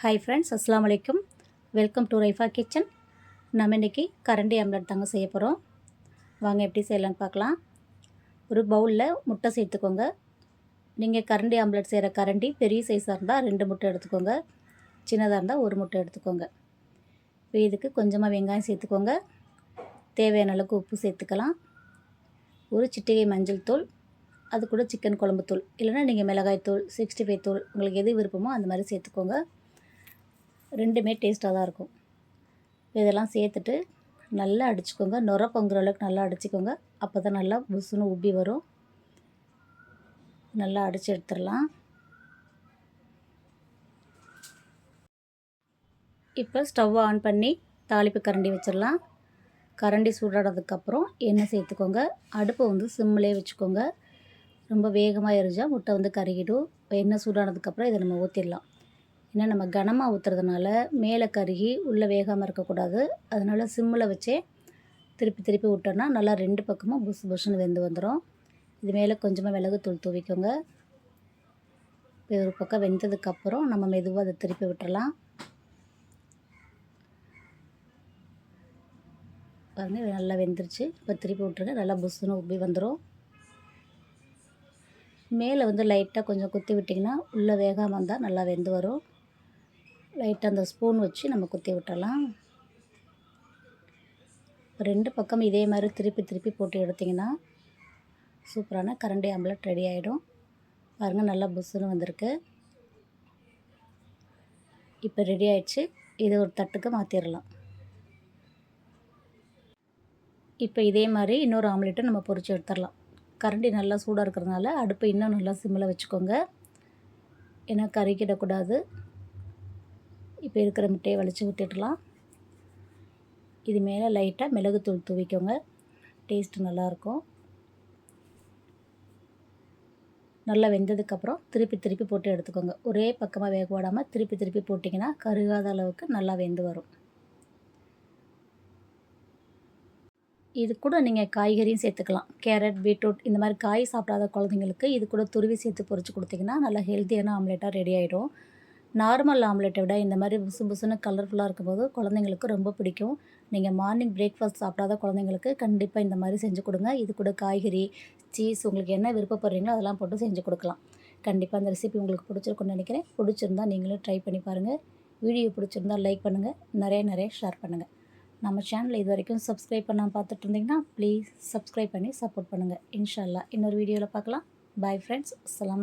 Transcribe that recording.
Hi friends அஸ்லாம் வலைக்கும் welcome to Raifa kitchen நம்ம இன்றைக்கி கரண்டி ஆம்லெட் தாங்க செய்ய போகிறோம் வாங்க எப்படி செய்யலான்னு பார்க்கலாம். ஒரு பவுலில் முட்டை சேர்த்துக்கோங்க. நீங்கள் கரண்டி ஆம்லெட் செய்கிற கரண்டி பெரிய சைஸாக இருந்தால் ரெண்டு முட்டை எடுத்துக்கோங்க. சின்னதாக இருந்தால் ஒரு முட்டை எடுத்துக்கோங்க. இப்போ இதுக்கு கொஞ்சமாக வெங்காயம் சேர்த்துக்கோங்க. தேவையான அளவுக்கு உப்பு சேர்த்துக்கலாம். ஒரு சிட்டிகை மஞ்சள் தூள் அது கூட சிக்கன் குழம்பு தூள். இல்லைனா நீங்கள் மிளகாய் தூள் சிக்ஸ்டி ஃபைவ் தூள் உங்களுக்கு எது விருப்பமோ அந்த மாதிரி சேர்த்துக்கோங்க. ரெண்டுமே டேஸ்ட்டாக தான் இருக்கும். இதெல்லாம் சேர்த்துட்டு நல்லா அடிச்சுக்கோங்க. நுர பொங்குற அளவுக்கு நல்லா அடிச்சுக்கோங்க. அப்போ தான் நல்லா புசுன்னு உப்பி வரும். நல்லா அடித்து எடுத்துடலாம். இப்போ ஸ்டவ் ஆன் பண்ணி தாளிப்பு கரண்டி வச்சிடலாம். கரண்டி சூடானதுக்கப்புறம் எண்ணெய் சேர்த்துக்கோங்க. அடுப்பை வந்து சிம்மிலே வச்சுக்கோங்க. ரொம்ப வேகமாக எரிஞ்சால் முட்டை வந்து கருகிடும். எண்ணெய் சூடானதுக்கப்புறம் இதை நம்ம ஊற்றிடலாம் ஏன்னா நம்ம கனமாக ஊற்றுறதுனால மேலே கருகி உள்ளே வேகாமல் இருக்கக்கூடாது. அதனால் சிம்மில் வச்சே திருப்பி திருப்பி விட்டோன்னா நல்லா ரெண்டு பக்கமும் புஷ் புஷ்னு வெந்து வந்துடும் இது மேலே கொஞ்சமாக மிளகுத்தூள் தூவிக்கோங்க. ஒரு பக்கம் வெந்ததுக்கப்புறம் நம்ம மெதுவாக அதை திருப்பி விட்டுறலாம். பாருங்கள் நல்லா வெந்துருச்சு. இப்போ திருப்பி விட்ருங்க நல்லா புஷ்ஷுன்னு உப்பி வந்துடும் மேலே வந்து லைட்டாக கொஞ்சம் குத்தி விட்டிங்கன்னா உள்ளே வேகாமல் இருந்தால் நல்லா வெந்து வரும். லைட்டாக அந்த ஸ்பூன் வச்சு நம்ம குத்தி விட்டுறலாம். ரெண்டு பக்கம் இதே மாதிரி திருப்பி திருப்பி போட்டு எடுத்திங்கன்னா சூப்பரான கரண்டி ஆம்லெட் ரெடி ஆகிடும் பாருங்கள் நல்லா புஸ்ஸுன்னு வந்திருக்கு. இப்போ ரெடி ஆயிடுச்சு. இது ஒரு தட்டுக்கு மாற்றிடலாம் இப்போ இதே மாதிரி இன்னொரு ஆம்லேட்டை நம்ம பொறிச்சு எடுத்துடலாம். கரண்டி நல்லா சூடாக இருக்கிறதுனால அடுப்பை இன்னும் நல்லா சிம்மில் வச்சுக்கோங்க. ஏன்னா கறிக்கிடக்கூடாது இப்போ இருக்கிற முட்டையை வலிச்சு ஊற்றிடலாம் இது மேலே லைட்டாக மிளகுத்தூள் தூவிக்கோங்க. டேஸ்ட்டு நல்லாயிருக்கும். நல்லா வெந்ததுக்கப்புறம் திருப்பி திருப்பி போட்டு எடுத்துக்கோங்க. ஒரே பக்கமாக வேக விடாமல் திருப்பி திருப்பி போட்டிங்கன்னா கருகாத அளவுக்கு நல்லா வெந்து வரும். இது கூட நீங்கள் காய்கறியும் சேர்த்துக்கலாம். கேரட் பீட்ரூட் இந்த மாதிரி காய் சாப்பிடாத குழந்தைங்களுக்கு இது கூட துருவி சேர்த்து பொறிச்சு கொடுத்திங்கன்னா நல்லா ஹெல்த்தியான ஆம்லேட்டாக ரெடி ஆகிடும் நார்மல் ஆம்லெட்டை விட இந்த மாதிரி புசு புசுன்னு கலர்ஃபுல்லாக இருக்கும்போது குழந்தைங்களுக்கு ரொம்ப பிடிக்கும். நீங்கள் மார்னிங் பிரேக்ஃபாஸ்ட் சாப்பிடாத குழந்தைங்களுக்கு கண்டிப்பாக இந்த மாதிரி செஞ்சு கொடுங்க. இது கூட காய்கறி சீஸ் உங்களுக்கு என்ன விருப்பப்படுறீங்களோ அதெல்லாம் போட்டு செஞ்சு கொடுக்கலாம். கண்டிப்பாக அந்த ரெசிபி உங்களுக்கு பிடிச்சிருக்குன்னு நினைக்கிறேன். பிடிச்சிருந்தா நீங்களும் ட்ரை பண்ணி பாருங்கள் வீடியோ பிடிச்சிருந்தால் லைக் பண்ணுங்கள் நிறைய நிறைய ஷேர் பண்ணுங்கள் நம்ம சேனலில் இது வரைக்கும் சப்ஸ்கிரைப் பண்ணால் பார்த்துட்டு இருந்தீங்கன்னா ப்ளீஸ் சப்ஸ்கிரைப் பண்ணி சப்போர்ட் பண்ணுங்கள் இன்ஷால்லா இன்னொரு வீடியோவில் பார்க்கலாம். பாய் ஃப்ரெண்ட்ஸ் அஸ்லாம்